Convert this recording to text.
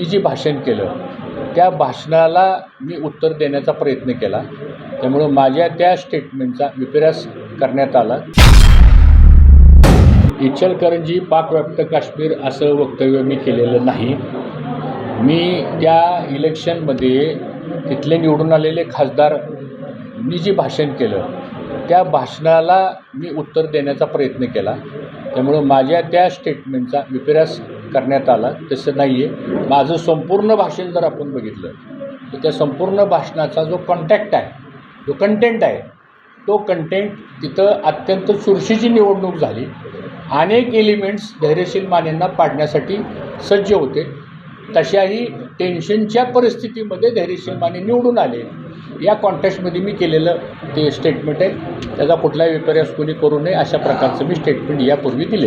मी जे भाषण केलं त्या भाषणाला मी उत्तर देण्याचा प्रयत्न केला. त्यामुळं माझ्या त्या स्टेटमेंटचा विपर्यास करण्यात आला. इचलकरंजी पाकव्याप्त काश्मीर असं वक्तव्य मी केलेलं नाही. मी त्या इलेक्शनमध्ये तिथले निवडून आलेले खासदार मी जे भाषण केलं त्या भाषणाला मी उत्तर देण्याचा प्रयत्न केला. त्यामुळं माझ्या त्या स्टेटमेंटचा विपर्यास करण्यात आला तसं नाही आहे माझं संपूर्ण भाषण जर आपण बघितलं तर त्या संपूर्ण भाषणाचा जो कॉन्टॅक्ट आहे जो कंटेंट आहे तो कंटेंट तिथं अत्यंत चुरशीची निवडणूक झाली. अनेक एलिमेंट्स धैर्यशील मानेंना पाडण्यासाठी सज्ज होते. तशाही टेन्शनच्या परिस्थितीमध्ये धैर्यशील माने निवडून आले. या कॉन्टेक्स्टमध्ये मी केलेलं ते स्टेटमेंट आहे. त्याचा कुठलाही विपर्यास कोणी करू नये अशा प्रकारचं मी स्टेटमेंट यापूर्वी दिले.